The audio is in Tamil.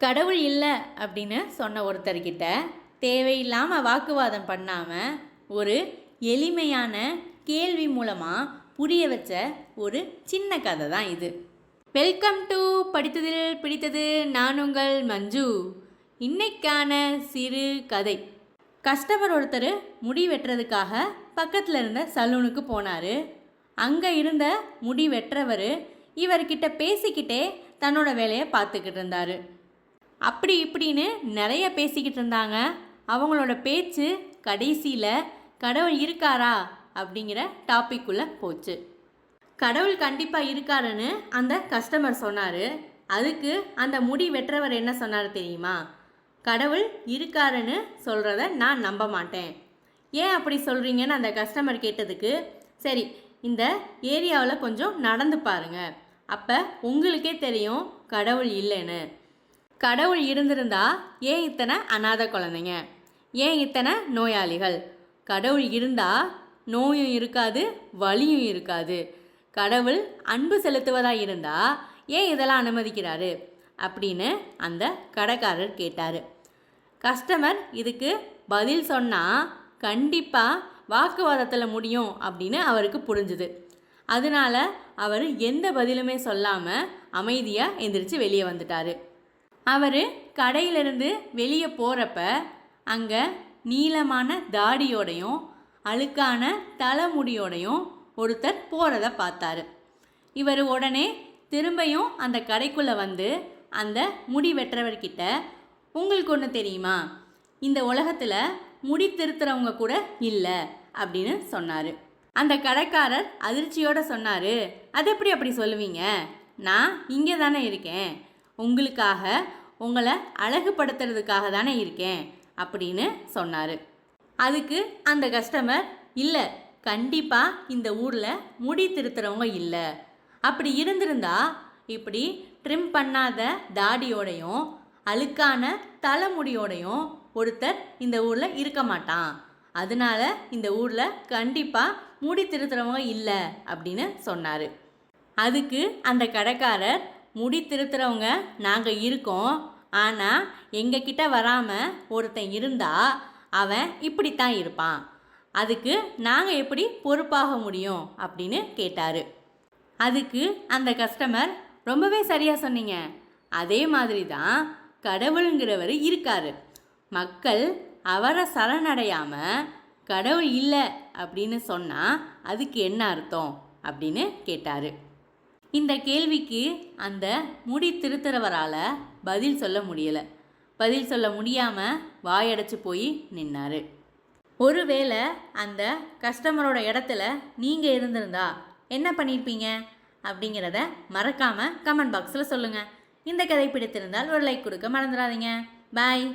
கடவுள் இல்லை அப்படின்னு சொன்ன ஒருத்தர்கிட்ட தேவையில்லாமல் வாக்குவாதம் பண்ணாமல் ஒரு எளிமையான கேள்வி மூலமாக புரிய வச்ச ஒரு சின்ன கதை தான் இது. வெல்கம் டு படித்ததில் பிடித்தது நான் உங்கள் மஞ்சு. இன்னைக்கான சிறு கதை. கஸ்டமர் ஒருத்தர் முடி வெட்டுறதுக்காக பக்கத்தில் இருந்த சலூனுக்கு போனார். அங்கே இருந்த முடி வெட்டுறவர் இவர்கிட்ட பேசிக்கிட்டே தன்னோட வேலையை பார்த்துக்கிட்டு இருந்தார். அப்படி இப்படின்னு நிறைய பேசிக்கிட்டு இருந்தாங்க. அவங்களோட பேச்சு கடைசியில் கடவுள் இருக்காரா? அப்படிங்கிற டாபிக்குள்ளே போச்சு. கடவுள் கண்டிப்பாக இருக்காருன்னு அந்த கஸ்டமர் சொன்னார். அதுக்கு அந்த முடி வெட்டுறவர் என்ன சொன்னார் தெரியுமா? கடவுள் இருக்காருன்னு சொல்கிறத நான் நம்ப மாட்டேன். ஏன் அப்படி சொல்கிறீங்கன்னு அந்த கஸ்டமர் கேட்டதுக்கு சரி இந்த ஏரியாவில் கொஞ்சம் நடந்து பாருங்கள் அப்போ உங்களுக்கே தெரியும் கடவுள் இல்லைன்னு. கடவுள் இருந்திருந்தா ஏன் இத்தனை அனாதை குழந்தைங்க? ஏன் இத்தனை நோயாளிகள்? கடவுள் இருந்தா நோயும் இருக்காது வலியும் இருக்காது. கடவுள் அன்பு செலுத்துவதா இருந்தா ஏன் இதெல்லாம் அனுமதிக்கிறாரு? அப்படின்னு அந்த கடைக்காரர் கேட்டார். கஸ்டமர் இதுக்கு பதில் சொன்னால் கண்டிப்பாக வாக்குவாதத்தில் முடியும் அப்படின்னு அவருக்கு புரிஞ்சுது. அதனால அவர் எந்த பதிலுமே சொல்லாமல் அமைதியாக எந்திரிச்சு வெளியே வந்துட்டார். அவர் கடையிலிருந்து வெளியே போகிறப்ப அங்கே நீளமான தாடியோடையும் அழுக்கான தலைமுடியோடையும் ஒருத்தர் போகிறத பார்த்தாரு. இவர் உடனே திரும்பியும் அந்த கடைக்குள்ளே வந்து அந்த முடி வெட்டுறவர்கிட்ட உங்களுக்கு ஒன்று தெரியுமா? இந்த உலகத்தில் முடி திருத்துறவங்க கூட இல்லை அப்படின்னு சொன்னார். அந்த கடைக்காரர் அதிர்ச்சியோடு சொன்னார் அது எப்படி அப்படி சொல்லுவீங்க? நான் இங்கே தானே இருக்கேன். உங்களுக்காக உங்களை அழகுபடுத்துறதுக்காக தானே இருக்கேன் அப்படின்னு சொன்னார். அதுக்கு அந்த கஸ்டமர் இல்லை கண்டிப்பாக இந்த ஊரில் முடி திருத்துறவங்க இல்லை. அப்படி இருந்திருந்தா இப்படி ட்ரிம் பண்ணாத தாடியோடையும் அழுக்கான தலைமுடியோடையும் ஒருத்தர் இந்த ஊரில் இருக்க மாட்டான். அதனால இந்த ஊரில் கண்டிப்பாக முடி திருத்துறவங்க இல்லை அப்படின்னு சொன்னார். அதுக்கு அந்த கடைக்காரர் முடி திருத்துறவங்க நாங்கள் இருக்கோம். ஆனால் எங்ககிட்ட வராமல் ஒருத்தன் இருந்தால் அவன் இப்படித்தான் இருப்பான். அதுக்கு நாங்கள் எப்படி பொறுப்பாக முடியும் அப்படின்னு கேட்டார். அதுக்கு அந்த கஸ்டமர் ரொம்பவே சரியாக சொன்னீங்க. அதே மாதிரி தான் கடவுளுங்கிறவர் இருக்கார். மக்கள் அவரை சரணடையாமல் கடவுள் இல்லை அப்படின்னு சொன்னால் அதுக்கு என்ன அர்த்தம் அப்படின்னு கேட்டார். இந்த கேள்விக்கு அந்த முடி திருத்துறவரால் பதில் சொல்ல முடியலை. பதில் சொல்ல முடியாமல் வாயடைச்சு போய் நின்னார். ஒருவேளை அந்த கஸ்டமரோட இடத்துல நீங்கள் இருந்திருந்தா என்ன பண்ணியிருப்பீங்க அப்படிங்கிறத மறக்காமல் கமெண்ட் பாக்ஸில் சொல்லுங்கள் இந்த கதை பிடித்திருந்தால் ஒரு லைக் கொடுக்க மறந்துடாதீங்க. பாய்.